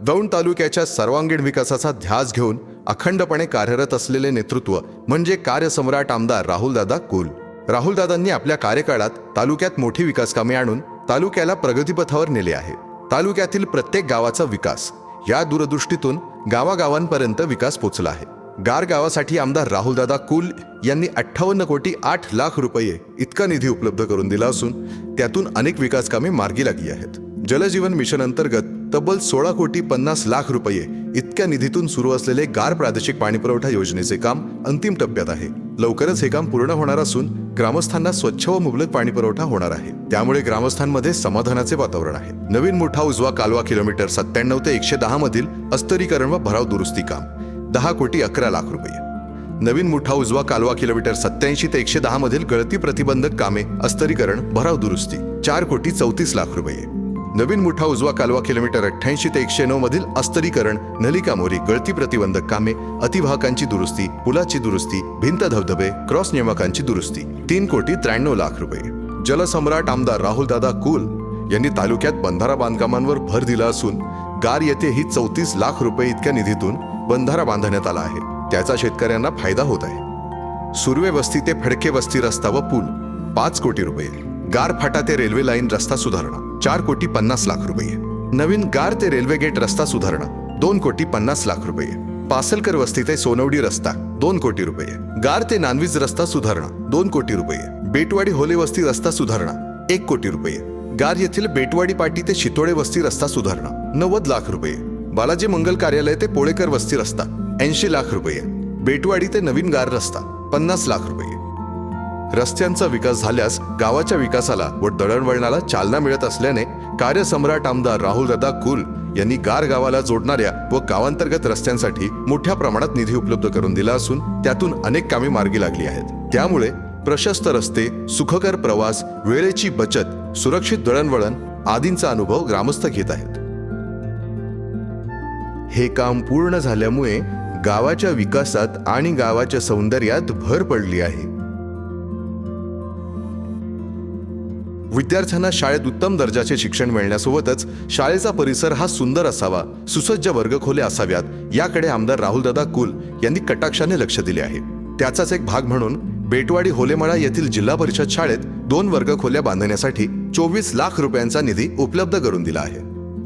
दौंड तालुक्याच्या सर्वांगीण विकासाचा ध्यास घेऊन अखंडपणे कार्यरत असलेले नेतृत्व म्हणजे कार्यसम्राट आमदार राहुलदादा कुल. राहुलदादांनी आपल्या कार्यकाळात तालुक्यात मोठी विकास कामे आणून तालुक्याला प्रगतीपथावर नेले आहे. तालुक्यातील प्रत्येक गावाचा विकास या दूरदृष्टीतून गावागावांपर्यंत विकास पोचला आहे. गार गावासाठी आमदार राहुलदादा कुल यांनी अठ्ठावन्न कोटी आठ लाख रुपये इतका निधी उपलब्ध करून दिला असून त्यातून अनेक विकास कामे मार्गी लागली आहेत. जलजीवन मिशन अंतर्गत तब्बल सोळा कोटी पन्नास लाख रुपये इतक्या निधीतून सुरू असलेले गार प्रादेशिक पाणीपुरवठा योजनेचे काम अंतिम टप्प्यात आहे. लवकरच हे काम पूर्ण होणार असून ग्रामस्थांना स्वच्छ व मुबलक पाणीपुरवठा होणार आहे. त्यामुळे ग्रामस्थांमध्ये समाधानाचे वातावरण आहे. नवीन मोठा उजवा कालवा किलोमीटर सत्त्याण्णव ते एकशे दहा मधील अस्तरीकरण व भराव दुरुस्ती काम. दहा कोटी अकरा लाख रुपये. नवीन मुठा उजवा कालवा किलोमीटर सत्याऐंशी ते एकशे दहा मधील गळती प्रतिबंधक कामे अस्तरीकरण भराव दुरुस्ती. चार कोटी चौतीस लाख रुपये. नवीन मुठा उजवा कालवा किलोमीटर अठ्ठ्याऐंशी ते एकशे नऊ मधील अस्तरीकरण नलिका मोरी गळती प्रतिबंधक कामे अतिवाहकांची दुरुस्ती पुलाची दुरुस्ती भिंत धबधबे क्रॉस नियमकांची दुरुस्ती. तीन कोटी त्र्याण्णव लाख रुपये. जलसम्राट आमदार राहुलदादा कुल यांनी तालुक्यात बंधारा बांधकामांवर भर दिला असून गार येथे ही चौतीस लाख रुपये इतक्या निधीतून बंधारा बांधण्यात आला आहे. त्याचा शेतकऱ्यांना फायदा होत आहे. सुर्वे वस्ती ते फडके वस्ती रस्ता व पूल पाच कोटी रुपये. गार फाटा ते रेल्वे लाईन रस्ता सुधारणा. चार कोटी पन्नास लाख रुपये. नवीन गार ते रेल्वे गेट रस्ता सुधारणा दोन कोटी पन्नास लाख रुपये. पासलकर वस्ती ते सोनवडी रस्ता दोन कोटी रुपये. गार ते नानवीज रस्ता सुधारणा दोन कोटी रुपये. बेटवाडी होले वस्ती रस्ता सुधारणा एक कोटी रुपये. गार येथील बेटवाडी पाटी ते शितोळे वस्ती रस्ता सुधारणा नव्वद लाख रुपये. बालाजी मंगल कार्यालय ते पोळेकर वस्ती रस्ता ऐंशी लाख रुपये. बेटवाडी ते नवीन गार रस्ता पन्नास लाख रुपये. रस्त्यांचा विकास झाल्यास गावाच्या विकासाला व दळणवळणाला चालना मिळत असल्याने कार्यसम्राट आमदार राहुल दादा कुल यांनी गार गावाला जोडणाऱ्या व गावांतर्गत रस्त्यांसाठी मोठ्या प्रमाणात निधी उपलब्ध करून दिला असून त्यातून अनेक कामे मार्गी लागली आहेत. त्यामुळे प्रशस्त रस्ते सुखकर प्रवास वेळेची बचत सुरक्षित दळणवळण आदींचा अनुभव ग्रामस्थ घेत आहेत. हे काम पूर्ण झाल्यामुळे गावाच्या विकासात आणि गावाच्या सौंदर्यात भर पडली आहे. विद्यार्थ्यांना शाळेत उत्तम दर्जाचे शिक्षण मिळण्यासोबतच शाळेचा परिसर हा सुंदर असावा सुसज्ज वर्गखोले असाव्यात याकडे आमदार राहुलदादा कुल यांनी कटाक्षाने लक्ष दिले आहे. त्याचाच एक भाग म्हणून बेटवाडी होलेमळा येथील जिल्हा परिषद शाळेत दोन वर्गखोल्या बांधण्यासाठी चोवीस लाख रुपयांचा निधी उपलब्ध करून दिला आहे.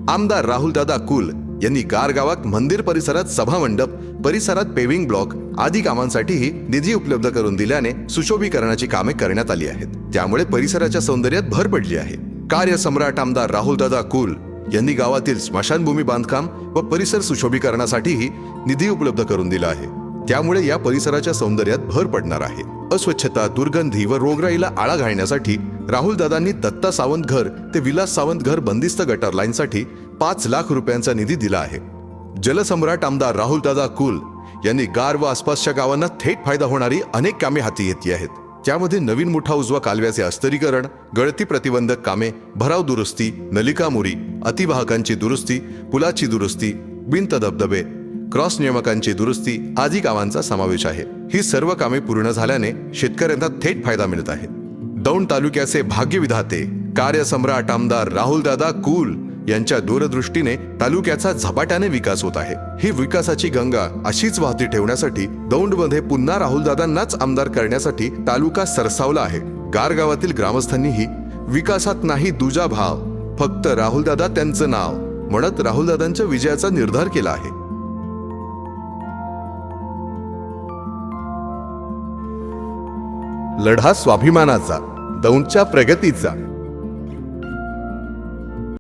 आमदार राहुलदादा कुल यांनी गारगावात मंदिर परिसरात सभामंडप परिसरात पेव्हिंग ब्लॉक आदी कामांसाठीही निधी उपलब्ध करून दिल्याने सुशोभीकरणाची कामे करण्यात आली आहेत. त्यामुळे परिसराच्या सौंदर्यात भर पडली आहे. कार्यसम्राट आमदार राहुलदादा कुल यांनी गावातील स्मशानभूमी बांधकाम व परिसर सुशोभीकरणासाठीही निधी उपलब्ध करून दिला आहे. त्यामुळे या परिसराच्या सौंदर्यात भर पडणार आहे. अस्वच्छता दुर्गंधी व रोगराईला आळा घालण्यासाठी राहुलदादांनी दत्ता सावंत घर ते विलास सावंत घर बंदिस्त गटर लाईनसाठी पाच लाख रुपयांचा निधी दिला आहे. जलसम्राट आमदार राहुलदादा कुल यांनी गार व आसपासच्या गावांना थेट फायदा होणारी अनेक कामे हाती घेतली आहेत. त्यामध्ये नवीन मुठा उजवा कालव्याचे अस्तरीकरण गळती प्रतिबंधक कामे भराव दुरुस्ती नलिका मुरी अतिवाहकांची दुरुस्ती पुलाची दुरुस्ती भिंत धबधबे क्रॉस नियमकांची दुरुस्ती आदी कामांचा समावेश आहे. ही सर्व कामे पूर्ण झाल्याने शेतकऱ्यांना थेट फायदा मिळत आहे. दौंड तालुक्याचे भाग्यविधाते कार्यसम्राट आमदार राहुलदादा कुल यांच्या दूरदृष्टीने तालुक्याचा झपाट्याने विकास होत आहे. ही विकासाची गंगा अशीच वाहती ठेवण्यासाठी दौंडमध्ये पुन्हा राहुलदादांनाच आमदार करण्यासाठी तालुका सरसावला आहे. गारगावातील ग्रामस्थांनीही विकासात नाही दुजा भाव फक्त राहुलदादा त्यांचं नाव म्हणत राहुलदादांच्या विजयाचा निर्धार केला आहे. लढा स्वाभिमानाचा दौंडच्या प्रगतीचा.